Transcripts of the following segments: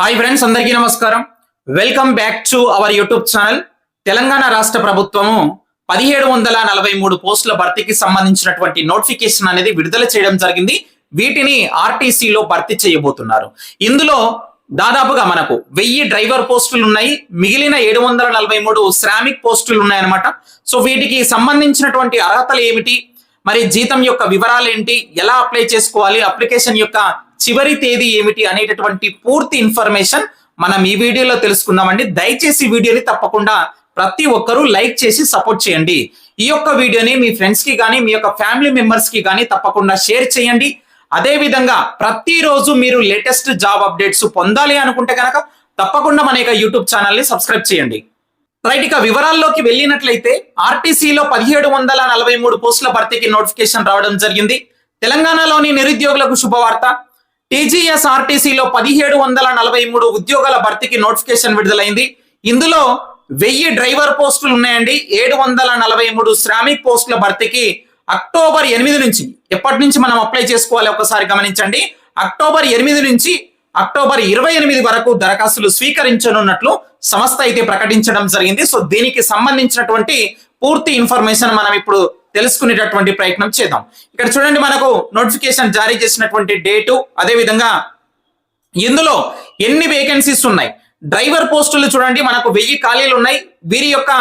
Hi friends అందరికీ నమస్కారం. Welcome back to our YouTube channel. Telangana రాష్ట్ర ప్రభుత్వము పదిహేడు వందల నలభై మూడు పోస్టుల భర్తీకి సంబంధించినటువంటి నోటిఫికేషన్ అనేది విడుదల చేయడం జరిగింది. వీటిని ఆర్టీసీలో భర్తీ చేయబోతున్నారు. ఇందులో దాదాపుగా మనకు వెయ్యి డ్రైవర్ పోస్టులు ఉన్నాయి. మిగిలిన ఏడు వందల నలభై మూడు శ్రామిక్ పోస్టులు ఉన్నాయన్నమాట. సో వీటికి సంబంధించినటువంటి అర్హతలు ఏమిటి? మరి జీతం యొక్క వివరాలు ఏంటి? ఎలా అప్లై చేసుకోవాలి? అప్లికేషన్ యొక్క చివరి తేదీ ఏమిటి అనేటటువంటి పూర్తి ఇన్ఫర్మేషన్ మనం ఈ వీడియోలో తెలుసుకుందామండి. దయచేసి వీడియోని తప్పకుండా ప్రతి ఒక్కరూ లైక్ చేసి సపోర్ట్ చేయండి. ఈ యొక్క వీడియోని మీ ఫ్రెండ్స్కి కానీ మీ యొక్క ఫ్యామిలీ మెంబర్స్కి కానీ తప్పకుండా షేర్ చేయండి. అదే విధంగా ప్రతిరోజు మీరు లేటెస్ట్ జాబ్ అప్డేట్స్ పొందాలి అనుకుంటే కనుక తప్పకుండా మన యొక్క యూట్యూబ్ ఛానల్ని సబ్స్క్రైబ్ చేయండి. రైట్ ఇక వివరాల్లోకి వెళ్ళినట్లయితే ఆర్టీసీలో పదిహేడు వందల నలభై మూడు పోస్టుల భర్తీకి నోటిఫికేషన్ రావడం జరిగింది. తెలంగాణలోని నిరుద్యోగులకు శుభవార్త. టీజీఎస్ ఆర్టీసీలో పదిహేడు వందల నలభై మూడు ఉద్యోగాల భర్తీకి నోటిఫికేషన్ విడుదలైంది. ఇందులో వెయ్యి డ్రైవర్ పోస్టులు ఉన్నాయండి. ఏడు వందల నలభై మూడు శ్రామిక్ పోస్టుల భర్తీకి అక్టోబర్ ఎనిమిది నుంచి ఎప్పటి నుంచి మనం అప్లై చేసుకోవాలి ఒకసారి గమనించండి. అక్టోబర్ ఎనిమిది నుంచి అక్టోబర్ ఇరవై ఎనిమిది వరకు దరఖాస్తులు స్వీకరించనున్నట్లు సంస్థ అయితే ప్రకటించడం జరిగింది. సో దీనికి సంబంధించినటువంటి పూర్తి ఇన్ఫర్మేషన్ మనం ఇప్పుడు తెలుసుకునేటటువంటి ప్రయత్నం చేద్దాం. ఇక్కడ చూడండి మనకు నోటిఫికేషన్ జారీ చేసినటువంటి డేటు అదే విధంగా ఇందులో ఎన్ని వేకెన్సీస్ ఉన్నాయి? డ్రైవర్ పోస్టులు చూడండి మనకు వెయ్యి ఖాళీలు ఉన్నాయి. వీరి యొక్క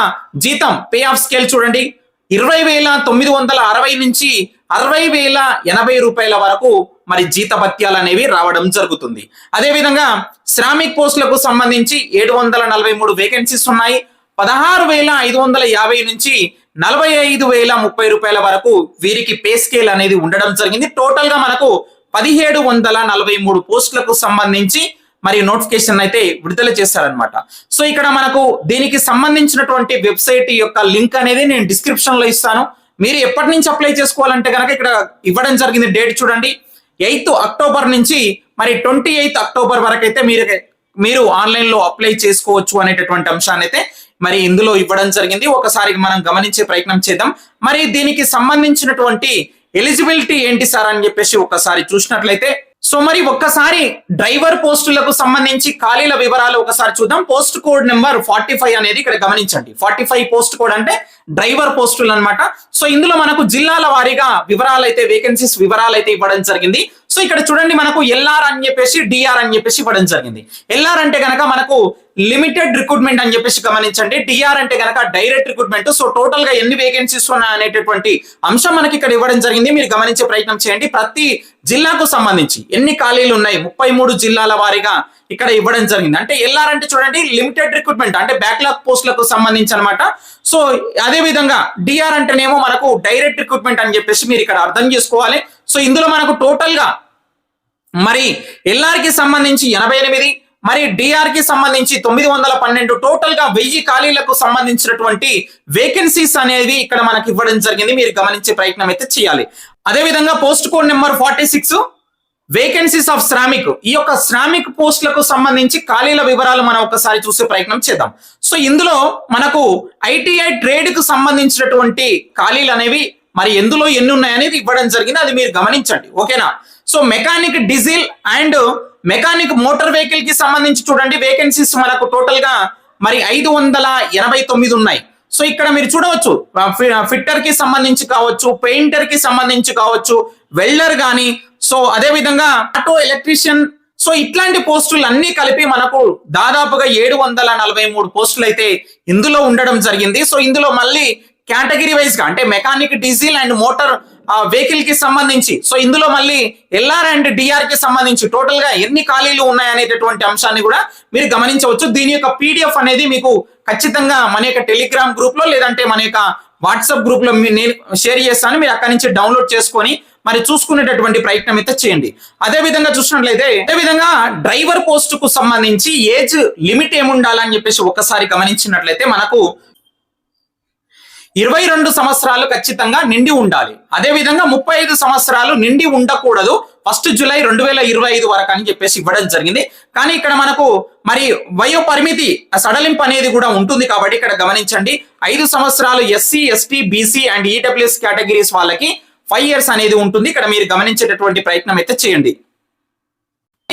జీతం పే ఆఫ్ స్కేల్ చూడండి. ఇరవై వేల తొమ్మిది వందల అరవై నుంచి అరవై వేల ఎనభై రూపాయల వరకు మరి జీత భత్యాలు అనేవి రావడం జరుగుతుంది. అదేవిధంగా శ్రామిక్ పోస్టులకు సంబంధించి ఏడు వందల నలభై మూడు వేకెన్సీస్ ఉన్నాయి. పదహారు వేల ఐదు వందల యాభై నుంచి నలభై ఐదు వేల ముప్పై రూపాయల వరకు వీరికి పే స్కేల్ అనేది ఉండడం జరిగింది. టోటల్గా మనకు పదిహేడు వందల నలభై మూడు పోస్టులకు సంబంధించి మరి నోటిఫికేషన్ అయితే విడుదల చేశారనమాట సో ఇక్కడ మనకు దీనికి సంబంధించినటువంటి వెబ్సైట్ యొక్క లింక్ అనేది నేను డిస్క్రిప్షన్లో ఇస్తాను. మీరు ఎప్పటి నుంచి అప్లై చేసుకోవాలంటే కనుక ఇక్కడ ఇవ్వడం జరిగింది డేట్ చూడండి. ఎయిత్ అక్టోబర్ నుంచి మరి ట్వంటీ ఎయిత్ అక్టోబర్ వరకు అయితే మీరు మీరు ఆన్లైన్లో అప్లై చేసుకోవచ్చు అనేటటువంటి అంశాన్ని అయితే మరి ఇందులో ఇవ్వడం జరిగింది. ఒకసారి మనం గమనించే ప్రయత్నం చేద్దాం. మరి దీనికి సంబంధించినటువంటి ఎలిజిబిలిటీ ఏంటి సార్ అని చెప్పేసి ఒకసారి చూసినట్లయితే సో మరి ఒక్కసారి డ్రైవర్ పోస్టులకు సంబంధించి ఖాళీల వివరాలు ఒకసారి చూద్దాం. Post code number forty five అనేది ఇక్కడ గమనించండి. ఫార్టీ ఫైవ్ పోస్ట్ కోడ్ అంటే డ్రైవర్ పోస్టులు అనమాట సో ఇందులో మనకు జిల్లాల వారీగా వివరాలైతే వేకెన్సీస్ వివరాలు అయితే ఇవ్వడం జరిగింది. సో ఇక్కడ చూడండి మనకు ఎల్ఆర్ అని చెప్పేసి డిఆర్ అని చెప్పేసి ఇవ్వడం జరిగింది. ఎల్ఆర్ అంటే కనుక మనకు లిమిటెడ్ రిక్రూట్మెంట్ అని చెప్పేసి గమనించండి. డిఆర్ అంటే కనుక డైరెక్ట్ రిక్రూట్మెంట్. సో టోటల్గా ఎన్ని వేకెన్సీస్ ఉన్నాయి అనేటటువంటి అంశం మనకి ఇక్కడ ఇవ్వడం జరిగింది. మీరు గమనించే ప్రయత్నం చేయండి. ప్రతి జిల్లాకు సంబంధించి ఎన్ని ఖాళీలు ఉన్నాయి? ముప్పై మూడు జిల్లాల వారీగా ఇక్కడ ఇవ్వడం జరిగింది. అంటే ఎల్ఆర్ అంటే చూడండి లిమిటెడ్ రిక్రూట్మెంట్. అంటే బ్యాక్లాగ్ పోస్టులకు సంబంధించి అనమాట సో అదే విధంగా డిఆర్ అంటేనేమో మనకు డైరెక్ట్ రిక్రూట్మెంట్ అని చెప్పేసి మీరు ఇక్కడ అర్థం చేసుకోవాలి. సో ఇందులో మనకు టోటల్గా మరి ఎల్ఆర్కి సంబంధించి ఎనభై ఎనిమిది మరి డిఆర్కి సంబంధించి తొమ్మిది వందల పన్నెండు టోటల్గా వెయ్యి ఖాళీలకు సంబంధించినటువంటి వేకెన్సీస్ అనేవి ఇక్కడ మనకి ఇవ్వడం జరిగింది. మీరు గమనించే ప్రయత్నం అయితే చేయాలి. అదే విధంగా post code number forty six vacancies of Shramik ఈ యొక్క శ్రామిక్ పోస్టులకు సంబంధించి ఖాళీల వివరాలు మనం ఒకసారి చూసే ప్రయత్నం చేద్దాం. సో ఇందులో మనకు ఐటీఐ ట్రేడ్కు సంబంధించినటువంటి ఖాళీలు అనేవి మరి ఎందులో ఎన్ని ఉన్నాయనేది ఇవ్వడం జరిగింది. అది మీరు గమనించండి. ఓకేనా? So mechanic diesel and mechanic motor వెహికల్కి సంబంధించి చూడండి. వేకెన్సీస్ మనకు టోటల్గా మరి ఐదు వందల ఎనభై తొమ్మిది ఉన్నాయి. సో ఇక్కడ మీరు చూడవచ్చు. ఫిట్టర్కి సంబంధించి కావచ్చు పెయింటర్కి సంబంధించి కావచ్చు వెల్డర్ కానీ సో అదే విధంగా ఆటో ఎలక్ట్రీషియన్. సో ఇట్లాంటి పోస్టులు అన్ని కలిపి మనకు దాదాపుగా ఏడు వందల నలభై మూడు పోస్టులు అయితే ఇందులో ఉండడం జరిగింది. సో ఇందులో మళ్ళీ కేటగిరీ వైజ్గా అంటే మెకానిక్ డీజిల్ అండ్ మోటార్ వెహికల్కి సంబంధించి. సో ఇందులో మళ్ళీ ఎల్ఆర్ అండ్ డిఆర్కి సంబంధించి టోటల్గా ఎన్ని ఖాళీలు ఉన్నాయనేటటువంటి అంశాన్ని కూడా మీరు గమనించవచ్చు. దీని యొక్క పీడిఎఫ్ అనేది మీకు ఖచ్చితంగా మన యొక్క టెలిగ్రామ్ గ్రూప్లో లేదంటే మన యొక్క వాట్సాప్ గ్రూప్లో నేను షేర్ చేస్తాను. మీరు అక్కడి నుంచి డౌన్లోడ్ చేసుకొని మరి చూసుకునేటటువంటి ప్రయత్నం అయితే చేయండి. అదే విధంగా చూసినట్లయితే అదే విధంగా డ్రైవర్ పోస్ట్కు సంబంధించి ఏజ్ లిమిట్ ఏముండాలని చెప్పేసి ఒకసారి గమనించినట్లయితే మనకు ఇరవై రెండు సంవత్సరాలు ఖచ్చితంగా నిండి ఉండాలి. అదే విధంగా ముప్పై ఐదు సంవత్సరాలు నిండి ఉండకూడదు. ఫస్ట్ జూలై రెండు వేల ఇరవై ఐదు వరకు అని చెప్పేసి ఇవ్వడం జరిగింది. కానీ ఇక్కడ మనకు మరి వయో పరిమితి సడలింపు అనేది కూడా ఉంటుంది కాబట్టి ఇక్కడ గమనించండి. ఐదు సంవత్సరాలు SC ST BC and EWS categories వాళ్ళకి ఫైవ్ ఇయర్స్ అనేది ఉంటుంది. ఇక్కడ మీరు గమనించేటటువంటి ప్రయత్నం అయితే చేయండి.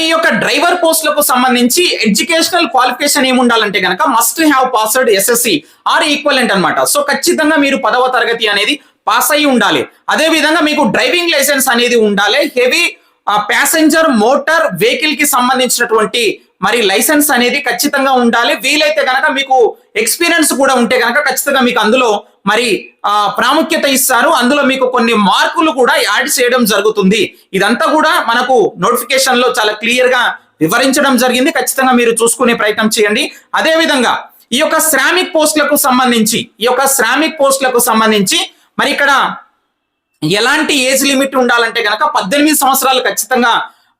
ఈ యొక్క డ్రైవర్ పోస్టులకు సంబంధించి ఎడ్యుకేషనల్ క్వాలిఫికేషన్ ఏమి ఉండాలంటే కనుక must have password SSC or equivalent అన్నమాట. సో ఖచ్చితంగా మీరు పదవ తరగతి అనేది పాస్ అయి ఉండాలి. అదే విధంగా మీకు డ్రైవింగ్ లైసెన్స్ అనేది ఉండాలి. హెవీ ప్యాసింజర్ మోటార్ వెహికల్కి సంబంధించినటువంటి మరి లైసెన్స్ అనేది ఖచ్చితంగా ఉండాలి. వీలైతే కనుక మీకు ఎక్స్పీరియన్స్ కూడా ఉంటే కనుక ఖచ్చితంగా మీకు అందులో మరి ఆ, ప్రాముఖ్యత ఇస్తారు. అందులో మీకు కొన్ని మార్కులు కూడా యాడ్ చేయడం జరుగుతుంది. ఇదంతా కూడా మనకు నోటిఫికేషన్లో చాలా క్లియర్గా వివరించడం జరిగింది. ఖచ్చితంగా మీరు చూసుకునే ప్రయత్నం చేయండి. అదే విధంగా ఈ యొక్క శ్రామిక్ పోస్టులకు సంబంధించి ఈ యొక్క శ్రామిక్ పోస్టులకు సంబంధించి మరి ఇక్కడ ఎలాంటి ఏజ్ లిమిట్ ఉండాలంటే కనుక పద్దెనిమిది సంవత్సరాలు ఖచ్చితంగా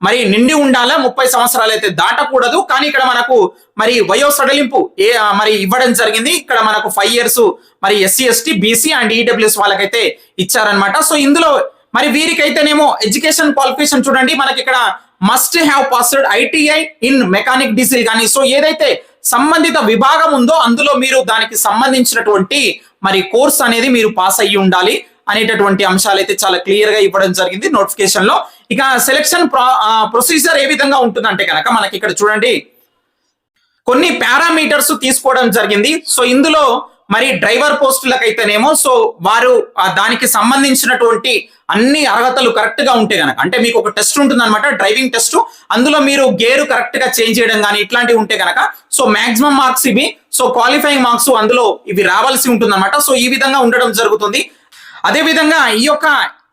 మరి నిండి ఉండాలా? ముప్పై సంవత్సరాలు అయితే దాటకూడదు. కానీ ఇక్కడ మనకు మరి వయో సడలింపు ఏ మరి ఇవ్వడం జరిగింది. ఇక్కడ మనకు ఫైవ్ ఇయర్స్ మరి SC ST BC and EWS వాళ్ళకైతే ఇచ్చారనమాట సో ఇందులో మరి వీరికైతేనేమో ఎడ్యుకేషన్ క్వాలిఫికేషన్ చూడండి. మనకి ఇక్కడ must have passed ITI in mechanic diesel కానీ సో ఏదైతే సంబంధిత విభాగం ఉందో అందులో మీరు దానికి సంబంధించినటువంటి మరి కోర్స్ అనేది మీరు పాస్ అయ్యి ఉండాలి. అనేటటువంటి అంశాలు అయితే చాలా క్లియర్గా ఇవ్వడం జరిగింది నోటిఫికేషన్లో. ఇక సెలక్షన్ ప్రొసీజర్ ఏ విధంగా ఉంటుందంటే కనుక మనకి ఇక్కడ చూడండి. కొన్ని పారామీటర్స్ తీసుకోవడం జరిగింది. సో ఇందులో మరి డ్రైవర్ పోస్టులకైతేనేమో సో వారు దానికి సంబంధించినటువంటి అన్ని అర్హతలు కరెక్ట్గా ఉంటే గనక అంటే మీకు ఒక టెస్ట్ ఉంటుంది అనమాట డ్రైవింగ్ టెస్ట్ అందులో మీరు గేరు కరెక్ట్గా చేంజ్ చేయడం కానీ ఇట్లాంటివి ఉంటే గనక సో మాక్సిమం మార్క్స్ ఇవి సో క్వాలిఫైయింగ్ మార్క్స్ అందులో ఇవి రావాల్సి ఉంటుంది సో ఈ విధంగా ఉండడం జరుగుతుంది. అదే విధంగా ఈ యొక్క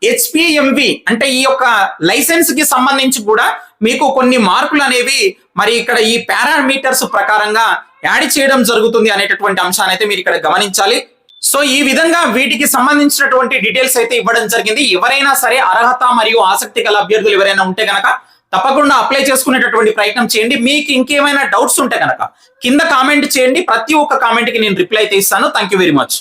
హెచ్పిఎంవి అంటే ఈ యొక్క లైసెన్స్కి సంబంధించి కూడా మీకు కొన్ని మార్కులు అనేవి మరి ఇక్కడ ఈ పారామీటర్స్ ప్రకారంగా యాడ్ చేయడం జరుగుతుంది అనేటటువంటి అంశాన్ని అయితే మీరు ఇక్కడ గమనించాలి. సో ఈ విధంగా వీటికి సంబంధించినటువంటి డీటెయిల్స్ అయితే ఇవ్వడం జరిగింది. ఎవరైనా సరే అర్హత మరియు ఆసక్తి గల అభ్యర్థులు ఎవరైనా ఉంటే గనక తప్పకుండా అప్లై చేసుకునేటటువంటి ప్రయత్నం చేయండి. మీకు ఇంకేమైనా డౌట్స్ ఉంటే గనక కింద కామెంట్ చేయండి. ప్రతి ఒక్క కామెంట్కి నేను రిప్లై అయితే ఇస్తాను. Thank you very much